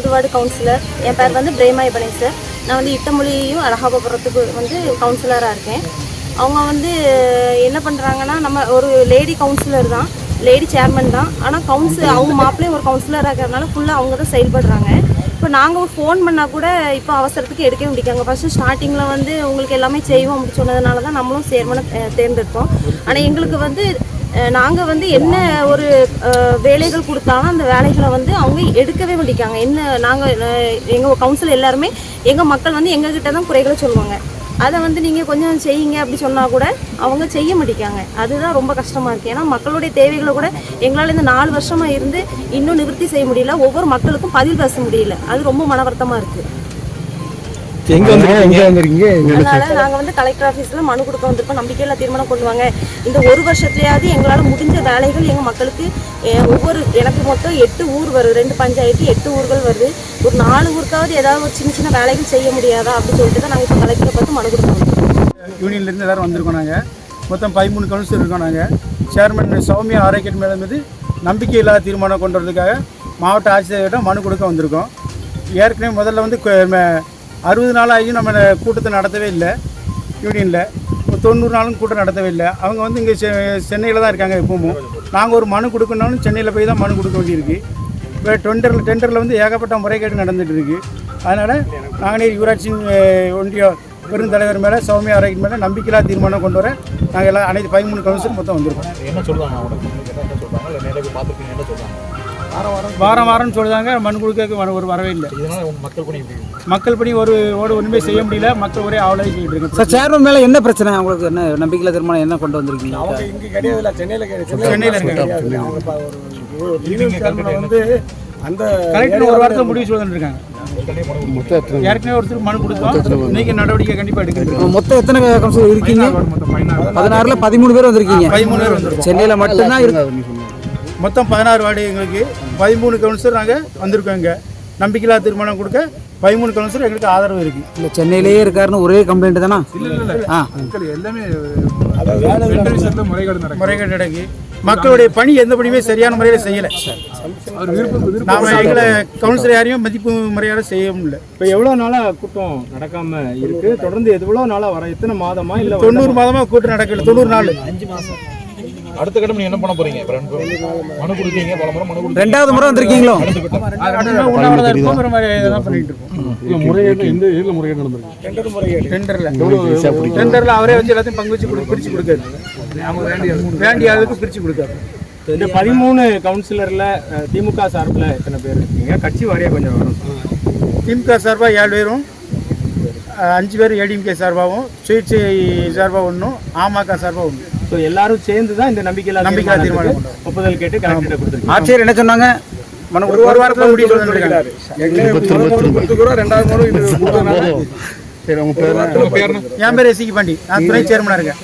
மூணாவது ward councillor என் பேர் வந்து பிரேமா சார். நான் வந்து இட்டமொழியையும் அழகாபுரத்துக்கு வந்து கவுன்சிலராக இருக்கேன். அவங்க வந்து என்ன பண்ணுறாங்கன்னா நம்ம ஒரு லேடி கவுன்சிலர் தான். லேடி சேர்மன் தான். ஆனால் கவுன்சில் அவங்க மாப்பிள்ளையும் ஒரு கவுன்சிலராக இருக்கிறதுனால ஃபுல்லாக அவங்க தான் செயல்படுறாங்க. இப்போ நாங்கள் ஃபோன் பண்ணால் கூட இப்போ அவசரத்துக்கு எடுக்கவே முடிக்காங்க ஃபஸ்ட்டு ஸ்டார்டிங்கில் வந்து உங்களுக்கு எல்லாமே செய்வோம் அப்படி சொன்னதுனால தான் நம்மளும் சேர்மனை அஹ், தேர்ந்தெடுத்தோம். ஆனால் எங்களுக்கு வந்து நாங்கள் வந்து என்ன ஒரு வேலைகள் கொடுத்தாலும் அந்த வேலைகளை வந்து அவங்க எடுக்கவே மாட்டேங்காங்க என்ன நாங்கள் எங்கள் கவுன்சில் எல்லாருமே எங்கள் மக்கள் வந்து எங்ககிட்ட தான் குறைகளை சொல்லுவாங்க. அதை வந்து நீங்கள் கொஞ்சம் செய்யுங்க அப்படி சொன்னால் கூட அவங்க செய்ய மாட்டேங்காங்க அதுதான் ரொம்ப கஷ்டமாக இருக்குது ஏன்னா மக்களுடைய தேவைகளை கூட எங்களால் இந்த நாலு வருஷமாக இருந்து இன்னும் நிவர்த்தி செய்ய முடியல. ஒவ்வொரு மக்களுக்கும் பதில் பேச முடியல. அது ரொம்ப மன வருத்தமாக இருக்குது எங்க வந்து எங்க வந்திருக்கீங்க? அதனால நாங்க வந்து கலெக்டர் ஆஃபீஸ்ல மனு கொடுக்க வந்திருக்கோம். நம்பிக்கையில்லா தீர்மானம் கொண்டு வாங்க. இந்த ஒரு வருஷத்துலயாவது எங்களால முடிஞ்ச வேலைகள் எங்க மக்களுக்கு ஒவ்வொரு எனக்கு மொத்தம் எட்டு ஊர் வருது. ரெண்டு பஞ்சாயத்து எட்டு ஊர்கள் வருது. ஒரு நாலு ஊருக்காவது ஏதாவது ஒரு சின்ன சின்ன வேலைகள் செய்ய முடியாதா அப்படின்னு சொல்லிட்டு தான் நாங்க இப்போ கலெக்டரை பார்த்து மனு கொடுக்க வந்திருக்கோம். யூனியன்லேருந்து எல்லோரும் வந்திருக்கோம் நாங்கள் மொத்தம் பதிமூணு கவுன்சிலர் இருக்கோம் நாங்கள் சேர்மன் சௌமியா ஆரோக்கியன் மேலே மீது நம்பிக்கை இல்லாத தீர்மானம் கொண்டு வரதுக்காக மாவட்ட ஆட்சியர்கிட்ட மனு கொடுக்க வந்திருக்கோம். ஏற்கனவே முதல்ல வந்து கொ- ம- அறுபது நாள் ஆகியும் நம்ம கூட்டத்தை நடத்தவே இல்லை யூனியனில் தொண்ணூறு நாளும் கூட்டம் நடத்தவே இல்லை. அவங்க வந்து இங்கே சென்னையில் தான் இருக்காங்க எப்பவும். நாங்கள் ஒரு மனு கொடுக்கணும்னாலும் சென்னையில் போய் தான் மனு கொடுக்க வேண்டியிருக்கு. இப்போ டெண்டரில் டெண்டரில் வந்து ஏகப்பட்ட முறைகேடு நடந்துட்டு இருக்கு. அதனால் நாங்கள் யுவராஜ் சிங் ஒன்றிய பெருந்தலைவர் மேலே சௌமியா ஆரோக்கியம் மேலே நம்பிக்கையில்லா தீர்மானம் கொண்டு வர நாங்கள் எல்லாம் அனைத்து பதிமூணு கவுன்சில் மொத்தம் வந்திருக்கோம். என்ன சொல்லுவாங்க அவங்க வாரம் வாரம்னு சொல்லுதாங்க. மனு கொடுக்க ஒரு வரவே இல்லை. இதனால உங்க மக்கள் பணி? மக்கள் பணி ஒரு ஒரு ஒன்றுமே செய்ய முடியல. மக்கள் ஒரே ஆவலாக சொல்லிட்டு இருக்கு சார் சேர்மன் மேல என்ன பிரச்சனை? உங்களுக்கு என்ன நம்பிக்கையில தீர்மானம் என்ன கொண்டு வந்திருக்கீங்க? சென்னையில் இருக்காங்க. வந்து அந்த கலெக்டர் ஒரு வாரத்தில் முடிவு சொல்லிட்டு இருக்காங்க. ஏற்கனவே ஒருத்தர் மனு கொடுத்தோம். இன்னைக்கு நடவடிக்கை கண்டிப்பாக எடுக்கணும். மொத்தம் எத்தனை கவுன்சிலர் இருக்கீங்க? பதினாறுல பதிமூணு பேர் வந்திருக்கீங்க. பதிமூணு பேர் சென்னையில மட்டும்தான் இருக்கு. மொத்தம் பதினாறு வார்டு எங்களுக்கு பதிமூணு கவுன்சிலர் நாங்கள் வந்திருக்கோம் இங்கே. நம்பிக்கையில்லா தீர்மானம் கொடுக்க பதிமூணு கவுன்சிலர் எங்களுக்கு ஆதரவு இருக்குது இல்ல சென்னையிலேயே இருக்காருன்னு ஒரே கம்ப்ளைண்ட் தானா? ஆ. முறைகேடு நடக்கு மக்களுடைய பணி எந்த பணியுமே சரியான முறையில் செய்யலை. நாம எங்களை கவுன்சிலர் யாரையும் மதிப்பு முறையோட செய்ய முடியல. இப்போ எவ்வளோ நாளாக கூட்டம் நடக்காம இருக்கு? தொடர்ந்து எவ்வளோ நாளாக வர? எத்தனை மாதமா இல்லை தொண்ணூறு மாதமா கூட்டம் நடக்கல. தொண்ணூறு நாள். அடுத்த கட்டம் நீங்க என்ன பண்ண போறீங்க? மனு கொடுத்தீங்க பல முறை மனு ரெண்டாவது முறை வந்திருக்கீங்களோ? முறைகேடு எந்த இதில் முறைகேடு நடந்திருக்கு. டெண்டர்ல டெண்டர்ல அவரே வச்சு எல்லாத்தையும் பங்கு வச்சு கொடு- பிரிச்சு கொடுக்காரு. வேண்டிய அளவுக்கு பிரிச்சு கொடுக்காரு. இந்த பதிமூணு கவுன்சிலரில் திமுக சார்பில் எத்தனை பேர்? இருக்கீங்க கட்சி வாரியாக கொஞ்சம் வரும் திமுக சார்பாக ஏழு பேரும் அஞ்சு பேர் ஏடிஎம்கே சார்பாகவும் சுயேட்சை சார்பாக ஒன்றும் அமக சார்பாக ஒன்று ஸோ எல்லாரும் சேர்ந்து தான் இந்த நம்பிக்கையில்லா தீர்மானத்துக்கு தீர்மானம் ஒப்புதல் கேட்டு கலெக்டர் கொடுத்துருக்கீங்க ஆட்சியர் என்ன சொன்னாங்க? மனு ஒரு ஒரு வாரத்தில் முடிவு சொல்லிருக்காரு உங்க பேர் என்ன? என் பேர் எசிக்கு பாண்டி நான் துணை சேர்மனாக இருக்கேன்.